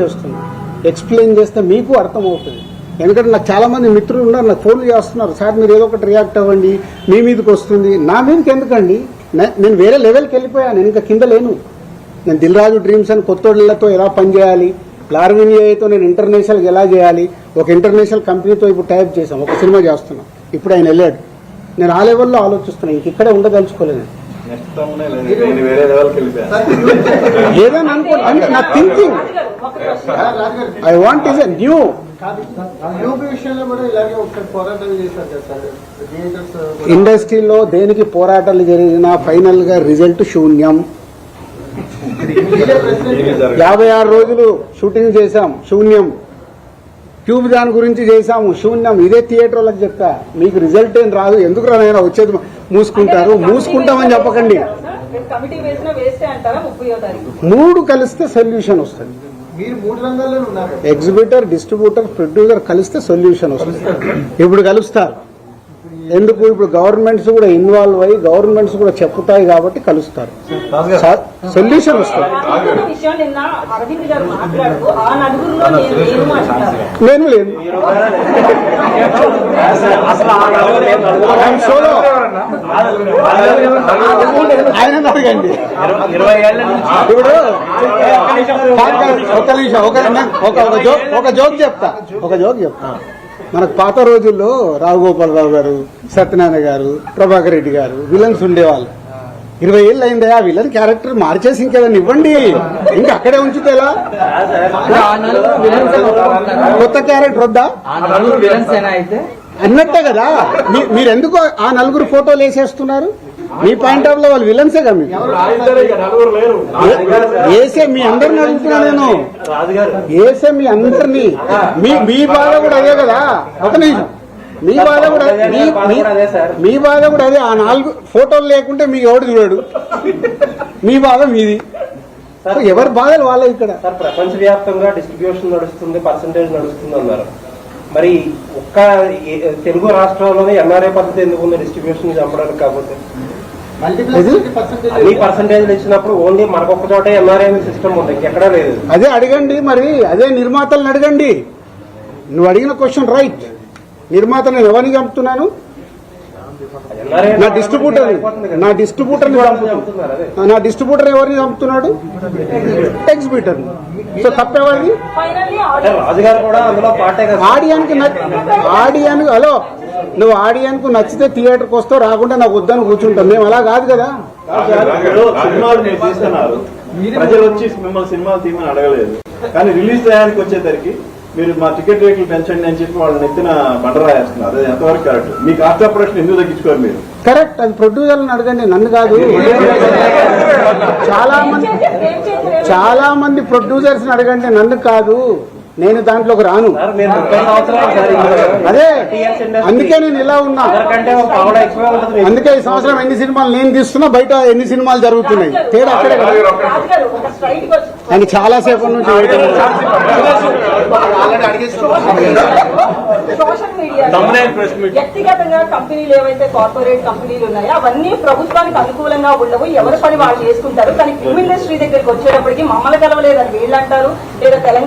చేస్తుంది ఎక్స్ప్లెయిన్ చేస్తే మీకు అర్థమవుతుంది. ఎందుకంటే నాకు చాలా మంది మిత్రులు ఉన్నారు నాకు ఫోన్లు చేస్తున్నారు. సార్ మీరు ఏదో ఒకటి రియాక్ట్ అవ్వండి మీ మీదకి వస్తుంది. నా మీదకి ఎందుకండి? నేను వేరే లెవెల్కి వెళ్ళిపోయాను ఇంకా కింద లేను. నేను దిల్ రాజు డ్రీమ్స్ అని కొత్తోళ్ళతో ఎలా పనిచేయాలి లార్వినియాతో నేను ఇంటర్నేషనల్కి ఎలా చేయాలి ఒక ఇంటర్నేషనల్ కంపెనీతో ఇప్పుడు టైప్ చేశాం ఒక సినిమా చేస్తున్నాం. ఇప్పుడు ఆయన వెళ్ళాడు. నేను ఆ లెవెల్లో ఆలోచిస్తున్నాను ఇంక ఇక్కడే ఉండదలుచుకోలేదు ఏదైనా అనుకో అంటే నా thinking I want a new ఇండస్ట్రీలో దేనికి పోరాటాలు జరిగినా ఫైనల్గా రిజల్ట్ శూన్యం. యాభై ఆరు రోజులు షూటింగ్ చేశాం. శూన్యం. ట్యూబ్ దాని గురించి చేశాము. శూన్యం. ఇదే థియేటర్ వాళ్ళకి చెప్తా. మీకు రిజల్ట్ ఏం రాదు. ఎందుకు రానైనా వచ్చేది మూసుకుంటారు. మూసుకుంటామని చెప్పకండి. మూడు కలిస్తే సొల్యూషన్ వస్తుంది. మీరు మూడు రంగాల్లో ఉన్నారు. ఎగ్జిబిటర్ డిస్ట్రిబ్యూటర్ ప్రొడ్యూసర్ కలిస్తే సొల్యూషన్ వస్తుంది. ఇప్పుడు కలుస్తారు. ఎందుకు ఇప్పుడు గవర్నమెంట్స్ కూడా ఇన్వాల్వ్ అయ్యి గవర్నమెంట్స్ కూడా చెప్పుతాయి కాబట్టి కలుస్తారు. సొల్యూషన్ వస్తుంది. నేను. ఆయన అడగండి నుంచి. ఇప్పుడు ఒక నిమిషం. ఒక ఒక ఒక జోక్ ఒక జోక్ చెప్తా. ఒక జోక్ చెప్తా. మనకు పాత రోజుల్లో రావు గోపాలరావు గారు సత్యనారాయణ గారు ప్రభాకర్ రెడ్డి గారు విలన్స్ ఉండేవాళ్ళు. ఇరవై ఏళ్ళు అయిందే ఆ విలన్ క్యారెక్టర్ మార్చేసి ఇంకేదైనా ఇవ్వండి. ఇంకా అక్కడే ఉంచితే ఎలా? కొత్త క్యారెక్టర్ వద్దా? అన్నట్టే కదా? మీరు ఎందుకు ఆ నలుగురు ఫోటోలు వేసేస్తున్నారు? మీ పాయింట్ ఆఫ్లో వాళ్ళు విలన్సే కదా వేసే మీ అందరిని అడుగుతున్నా నేను. వేసే మీ అందరినీ. మీ మీ బాధ కూడా అదే కదా? ఒక నిమిషం. మీ బాధ కూడా మీ బాధ కూడా అదే ఆ నాలుగు ఫోటోలు లేకుంటే మీకు ఎవడు చూడడు? మీ బాధ మీది. ఎవరి బాధలు వాళ్ళే ఇక్కడ? సార్ ప్రపంచవ్యాప్తంగా డిస్ట్రిబ్యూషన్ నడుస్తుంది పర్సంటేజ్ నడుస్తుంది అన్నారు. మరి ఒక్క తెలుగు రాష్ట్రాల్లోనే ఎన్ఆర్ఏ పద్ధతి ఎందుకు ఉంది? డిస్ట్రిబ్యూషన్ చంపడానికి కాకపోతే? అన్ని పర్సంటేజ్లు ఇచ్చినప్పుడు ఓన్లీ మనకొక్క చోట ఎన్ఆర్ఏ సిస్టమ్ ఉంది. ఇంకెక్కడా లేదు. అదే అడగండి మరి. అదే నిర్మాతలను అడగండి. నువ్వు అడిగిన క్వశ్చన్ రైట్ నిర్మాత నేను ఎవరిని చంపుతున్నాను? నా డిస్ట్రిబ్యూటర్ నా డిస్ట్రిబ్యూటర్ నా డిస్ట్రిబ్యూటర్ ఎవరిని చంపుతున్నాడు? ఎగ్జిబ్యూటర్ సో కదా. ఆడియన్కి ఆడియన్ హలో నువ్వు ఆడియన్కు నచ్చితే థియేటర్కి వస్తావు రాకుండా నాకు వద్దని కూర్చుంటాం మేము అలా కాదు కదా. ప్రజలు వచ్చి మిమ్మల్ని సినిమాలు తీయమని అడగలేదు. కానీ రిలీజ్ టయానికి వచ్చేసరికి మీరు మా టికెట్ రేట్లు పెంచండి అని చెప్పి వాళ్ళని ఎత్తిన బండరాయేస్తున్నారు. అది ఎంతవరకు కరెక్ట్? మీ కాస్ట్ ఆఫ్ ప్రొడక్షన్ ఎందుకు తగ్గించుకోరు మీరు? కరెక్ట్ అది ప్రొడ్యూసర్లను అడగండి నన్ను కాదు. చాలా మంది చాలా మంది ప్రొడ్యూసర్స్ అడగండి నన్ను కాదు. నేను దాంట్లోకి రాను. అదే. అందుకే నేను ఇలా ఉన్నా. మీకు. అందుకే ఈ సంవత్సరం ఎన్ని సినిమాలు నేను తీస్తున్నా బయట ఎన్ని సినిమాలు జరుగుతున్నాయి? తేడా అక్కడే ఆయన చాలా సేపటి నుంచి. సోషల్ మీడియా వ్యక్తిగతంగా కంపెనీలు ఏవైతే కార్పొరేట్ కంపెనీలు ఉన్నాయో అవన్నీ ప్రభుత్వానికి అనుకూలంగా ఉండవు. ఎవరి పని వాళ్ళు చేసుకుంటారు. కానీ ఫిల్మ్ ఇండస్ట్రీ దగ్గరికి వచ్చేటప్పటికి మమ్మల్ని కలవలేదని వీళ్ళు అంటారు లేదా తెలంగాణ